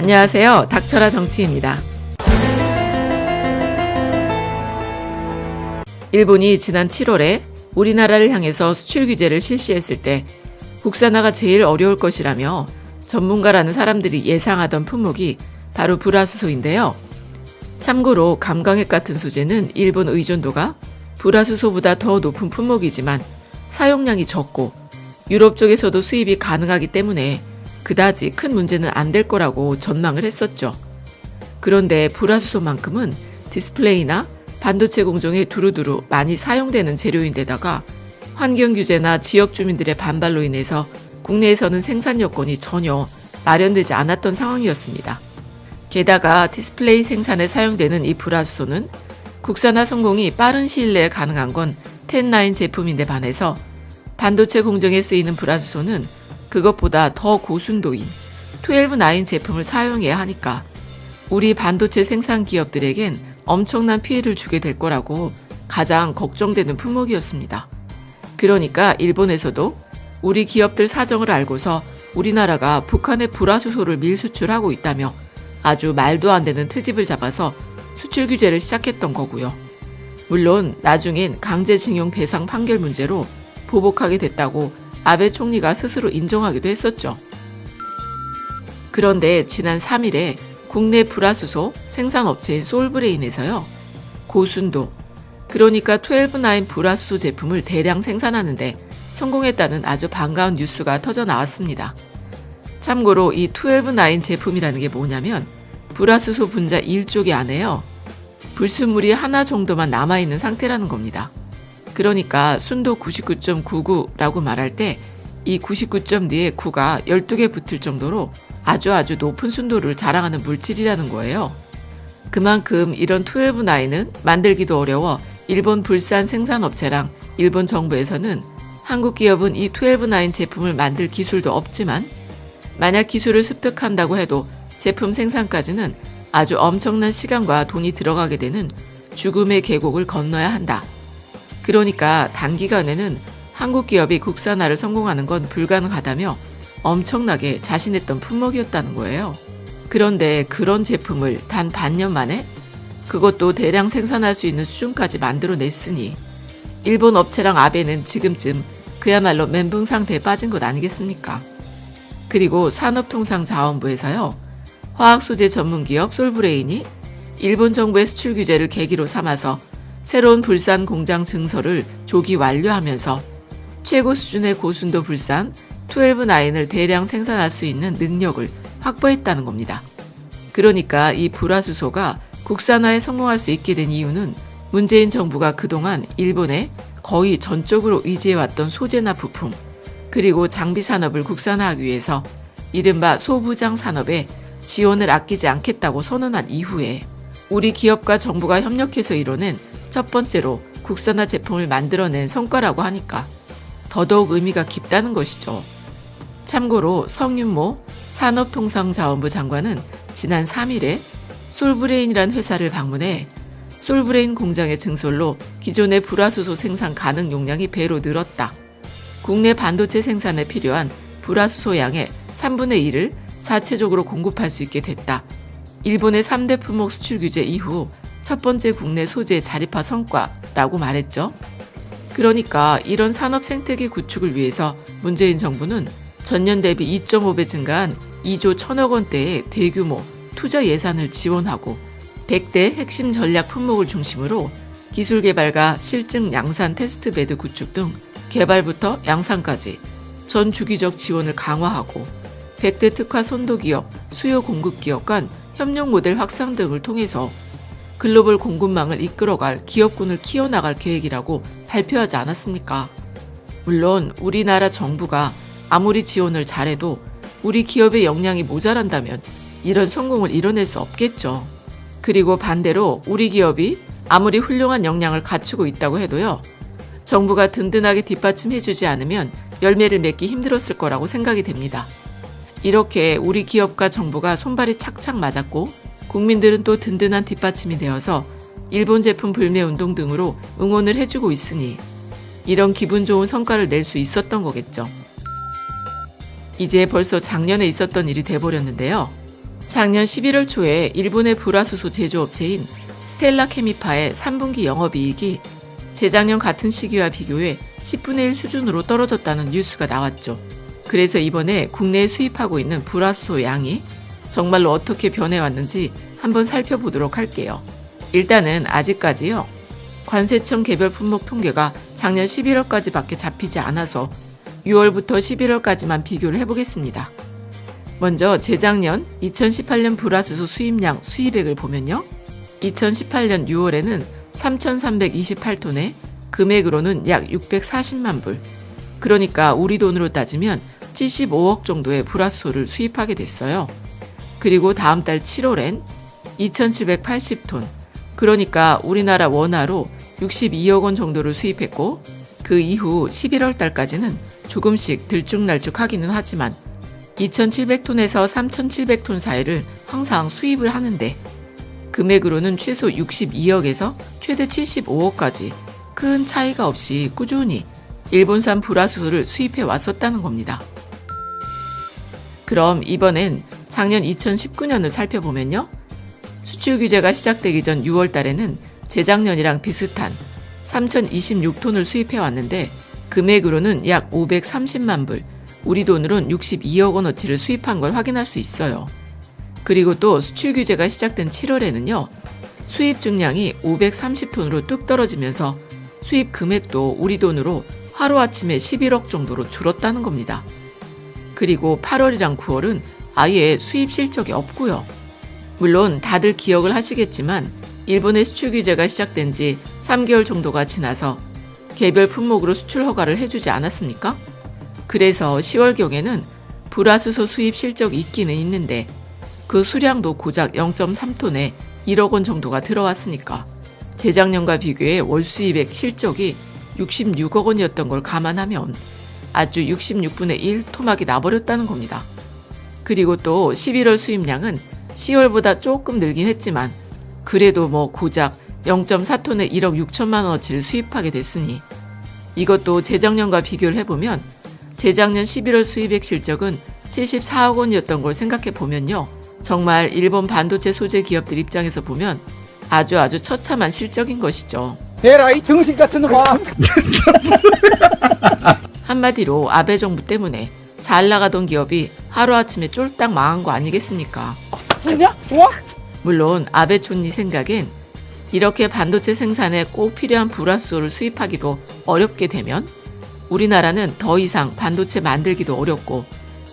안녕하세요. 닥쳐라 정치입니다. 일본이 지난 7월에 우리나라를 향해서 수출 규제를 실시했을 때 국산화가 제일 어려울 것이라며 전문가라는 사람들이 예상하던 품목이 바로 불화수소인데요. 참고로 감광액 같은 소재는 일본 의존도가 불화수소보다 더 높은 품목이지만 사용량이 적고 유럽 쪽에서도 수입이 가능하기 때문에 그다지 큰 문제는 안 될 거라고 전망을 했었죠. 그런데 불화수소만큼은 디스플레이나 반도체 공정에 두루두루 많이 사용되는 재료인데다가 환경 규제나 지역 주민들의 반발로 인해서 국내에서는 생산 여건이 전혀 마련되지 않았던 상황이었습니다. 게다가 디스플레이 생산에 사용되는 이 불화수소는 국산화 성공이 빠른 시일 내에 가능한 건10-9 제품인데 반해서 반도체 공정에 쓰이는 불화수소는 그것보다 더 고순도인 12-9 제품을 사용해야 하니까 우리 반도체 생산 기업들에겐 엄청난 피해를 주게 될 거라고 가장 걱정되는 품목이었습니다. 그러니까 일본에서도 우리 기업들 사정을 알고서 우리나라가 북한에 불화수소를 밀수출하고 있다며 아주 말도 안 되는 트집을 잡아서 수출 규제를 시작했던 거고요. 물론 나중엔 강제징용 배상 판결 문제로 보복하게 됐다고 아베 총리가 스스로 인정하기도 했었죠. 그런데 지난 3일에 국내 불화수소 생산업체인 솔브레인에서요. 고순도, 그러니까 12-9 불화수소 제품을 대량 생산하는데 성공했다는 아주 반가운 뉴스가 터져 나왔습니다. 참고로 이 12-9 제품이라는 게 뭐냐면 불화수소 분자 1쪽이 안에요. 불순물이 하나 정도만 남아있는 상태라는 겁니다. 그러니까 순도 99.99라고 말할 때 이 99점 뒤에 9가 12개 붙을 정도로 아주 아주 높은 순도를 자랑하는 물질이라는 거예요. 그만큼 이런 12-9은 만들기도 어려워 일본 불산 생산업체랑 일본 정부에서는 한국 기업은 이 12-9 제품을 만들 기술도 없지만 만약 기술을 습득한다고 해도 제품 생산까지는 아주 엄청난 시간과 돈이 들어가게 되는 죽음의 계곡을 건너야 한다. 그러니까 단기간에는 한국 기업이 국산화를 성공하는 건 불가능하다며 엄청나게 자신했던 품목이었다는 거예요. 그런데 그런 제품을 단 반년 만에 그것도 대량 생산할 수 있는 수준까지 만들어냈으니 일본 업체랑 아베는 지금쯤 그야말로 멘붕 상태에 빠진 것 아니겠습니까? 그리고 산업통상자원부에서요. 화학 소재 전문 기업 솔브레인이 일본 정부의 수출 규제를 계기로 삼아서 새로운 불산 공장 증설을 조기 완료하면서 최고 수준의 고순도 불산 12-9을 대량 생산할 수 있는 능력을 확보했다는 겁니다. 그러니까 이 불화수소가 국산화에 성공할 수 있게 된 이유는 문재인 정부가 그동안 일본에 거의 전적으로 의지해왔던 소재나 부품, 그리고 장비 산업을 국산화하기 위해서 이른바 소부장 산업에 지원을 아끼지 않겠다고 선언한 이후에 우리 기업과 정부가 협력해서 이뤄낸 첫 번째로 국산화 제품을 만들어낸 성과라고 하니까 더더욱 의미가 깊다는 것이죠. 참고로 성윤모 산업통상자원부 장관은 지난 3일에 솔브레인이란 회사를 방문해 솔브레인 공장의 증설로 기존의 불화수소 생산 가능 용량이 배로 늘었다. 국내 반도체 생산에 필요한 불화수소 양의 3분의 1을 자체적으로 공급할 수 있게 됐다. 일본의 3대 품목 수출 규제 이후 첫 번째 국내 소재 자립화 성과라고 말했죠. 그러니까 이런 산업 생태계 구축을 위해서 문재인 정부는 전년 대비 2.5배 증가한 2조 1천억 원대의 대규모 투자 예산을 지원하고 100대 핵심 전략 품목을 중심으로 기술 개발과 실증 양산 테스트 베드 구축 등 개발부터 양산까지 전 주기적 지원을 강화하고 100대 특화 선도 기업, 수요 공급 기업 간 협력 모델 확산 등을 통해서 글로벌 공급망을 이끌어갈 기업군을 키워나갈 계획이라고 발표하지 않았습니까? 물론 우리나라 정부가 아무리 지원을 잘해도 우리 기업의 역량이 모자란다면 이런 성공을 이뤄낼 수 없겠죠. 그리고 반대로 우리 기업이 아무리 훌륭한 역량을 갖추고 있다고 해도요. 정부가 든든하게 뒷받침해주지 않으면 열매를 맺기 힘들었을 거라고 생각이 됩니다. 이렇게 우리 기업과 정부가 손발이 착착 맞았고 국민들은 또 든든한 뒷받침이 되어서 일본 제품 불매 운동 등으로 응원을 해주고 있으니 이런 기분 좋은 성과를 낼 수 있었던 거겠죠. 이제 벌써 작년에 있었던 일이 돼버렸는데요. 작년 11월 초에 일본의 불화수소 제조업체인 스텔라 케미파의 3분기 영업이익이 재작년 같은 시기와 비교해 10분의 1 수준으로 떨어졌다는 뉴스가 나왔죠. 그래서 이번에 국내에 수입하고 있는 불화수소 양이 정말로 어떻게 변해왔는지 한번 살펴보도록 할게요. 일단은 아직까지요. 관세청 개별 품목 통계가 작년 11월까지 밖에 잡히지 않아서 6월부터 11월까지만 비교를 해보겠습니다. 먼저 재작년 2018년 불화수소 수입량 수입액을 보면요. 2018년 6월에는 3,328톤에 금액으로는 약 640만 불. 그러니까 우리 돈으로 따지면 75억 정도의 불화수소를 수입하게 됐어요. 그리고 다음 달 7월엔 2,780톤. 그러니까 우리나라 원화로 62억 원 정도를 수입했고 그 이후 11월 달까지는 조금씩 들쭉날쭉 하기는 하지만 2,700톤에서 3,700톤 사이를 항상 수입을 하는데 금액으로는 최소 62억에서 최대 75억까지 큰 차이가 없이 꾸준히 일본산 불화수소를 수입해 왔었다는 겁니다. 그럼 이번엔 작년 2019년을 살펴보면요. 수출 규제가 시작되기 전 6월 달에는 재작년이랑 비슷한 3,026톤을 수입해 왔는데 금액으로는 약 530만 불, 우리 돈으론 62억 원어치를 수입한 걸 확인할 수 있어요. 그리고 또 수출 규제가 시작된 7월에는요. 수입 증량이 530톤으로 뚝 떨어지면서 수입 금액도 우리 돈으로 하루아침에 11억 정도로 줄었다는 겁니다. 그리고 8월이랑 9월은 아예 수입 실적이 없고요. 물론 다들 기억을 하시겠지만 일본의 수출 규제가 시작된 지 3개월 정도가 지나서 개별 품목으로 수출 허가를 해주지 않았습니까? 그래서 10월경에는 불화수소 수입 실적이 있기는 있는데 그 수량도 고작 0.3톤에 1억 원 정도가 들어왔으니까 재작년과 비교해 월 수입액 실적이 66억 원이었던 걸 감안하면 아주 66분의 1 토막이 나버렸다는 겁니다. 그리고 또 11월 수입량은 10월보다 조금 늘긴 했지만 그래도 뭐 고작 0.4톤에 1억 6천만 원어치를 수입하게 됐으니 이것도 재작년과 비교를 해보면 재작년 11월 수입액 실적은 74억 원이었던 걸 생각해 보면요. 정말 일본 반도체 소재 기업들 입장에서 보면 아주 아주 처참한 실적인 것이죠. 에라이 등신 같은 놈아. 한마디로 아베 정부 때문에 잘 나가던 기업이 하루아침에 쫄딱 망한 거 아니겠습니까? 그냥 좋아? 물론 아베 촌리 생각엔 이렇게 반도체 생산에 꼭 필요한 불화수소를 수입하기도 어렵게 되면 우리나라는 더 이상 반도체 만들기도 어렵고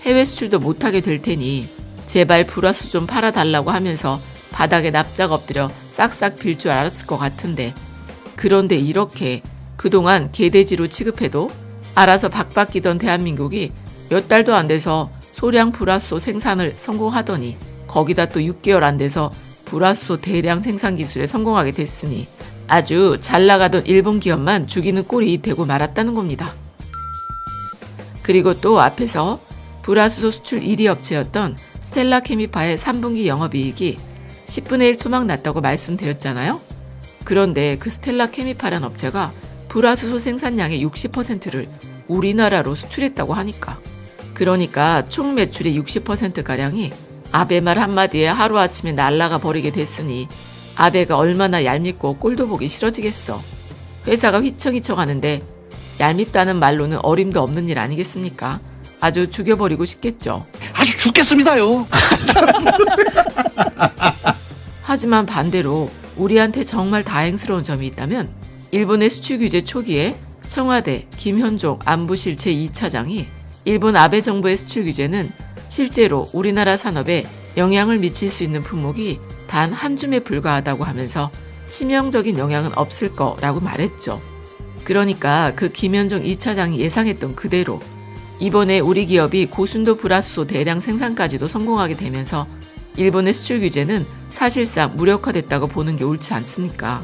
해외 수출도 못하게 될 테니 제발 불화수 좀 팔아달라고 하면서 바닥에 납작 엎드려 싹싹 빌 줄 알았을 것 같은데 그런데 이렇게 그동안 개돼지로 취급해도 알아서 박박기던 대한민국이 몇 달도 안 돼서 소량 불화수소 생산을 성공하더니 거기다 또 6개월 안 돼서 불화수소 대량 생산 기술에 성공하게 됐으니 아주 잘 나가던 일본 기업만 죽이는 꼴이 되고 말았다는 겁니다. 그리고 또 앞에서 불화수소 수출 1위 업체였던 스텔라 케미파의 3분기 영업이익이 10분의 1 토막 났다고 말씀드렸잖아요. 그런데 그 스텔라 케미파란 업체가 불화수소 생산량의 60%를 우리나라로 수출했다고 하니까. 그러니까 총 매출의 60%가량이 아베 말 한마디에 하루아침에 날라가 버리게 됐으니 아베가 얼마나 얄밉고 꼴도 보기 싫어지겠어. 회사가 휘청휘청 하는데 얄밉다는 말로는 어림도 없는 일 아니겠습니까? 아주 죽여버리고 싶겠죠. 아주 죽겠습니다요. 하지만 반대로 우리한테 정말 다행스러운 점이 있다면 일본의 수출 규제 초기에 청와대 김현종 안보실 제2차장이 일본 아베 정부의 수출 규제는 실제로 우리나라 산업에 영향을 미칠 수 있는 품목이 단 한 줌에 불과하다고 하면서 치명적인 영향은 없을 거라고 말했죠. 그러니까 그 김현종 2차장이 예상했던 그대로 이번에 우리 기업이 고순도 불화수소 대량 생산까지도 성공하게 되면서 일본의 수출 규제는 사실상 무력화됐다고 보는 게 옳지 않습니까?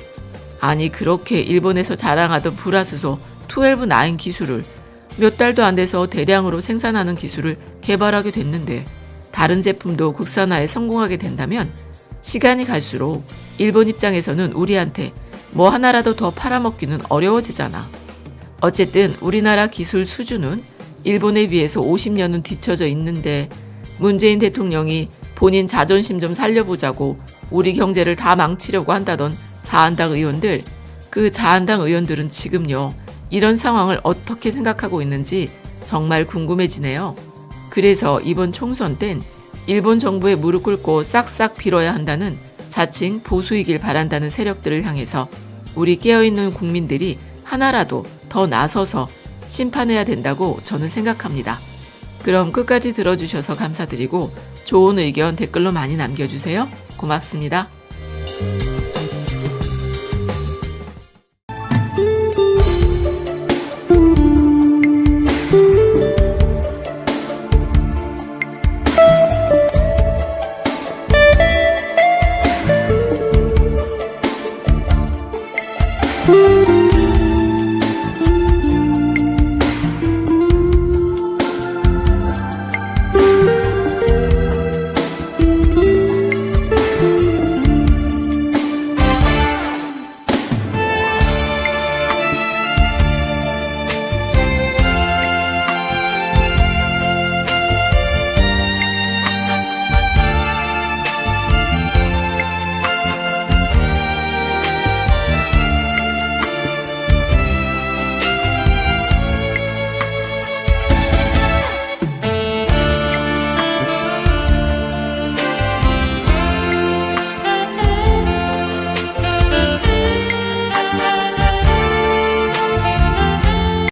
아니 그렇게 일본에서 자랑하던 불화수소 12-9 기술을 몇 달도 안 돼서 대량으로 생산하는 기술을 개발하게 됐는데 다른 제품도 국산화에 성공하게 된다면 시간이 갈수록 일본 입장에서는 우리한테 뭐 하나라도 더 팔아먹기는 어려워지잖아. 어쨌든 우리나라 기술 수준은 일본에 비해서 50년은 뒤처져 있는데 문재인 대통령이 본인 자존심 좀 살려보자고 우리 경제를 다 망치려고 한다던 자한당 의원들, 그 자한당 의원들은 지금요, 이런 상황을 어떻게 생각하고 있는지 정말 궁금해지네요. 그래서 이번 총선 땐 일본 정부에 무릎 꿇고 싹싹 빌어야 한다는 자칭 보수이길 바란다는 세력들을 향해서 우리 깨어있는 국민들이 하나라도 더 나서서 심판해야 된다고 저는 생각합니다. 그럼 끝까지 들어주셔서 감사드리고 좋은 의견 댓글로 많이 남겨주세요. 고맙습니다.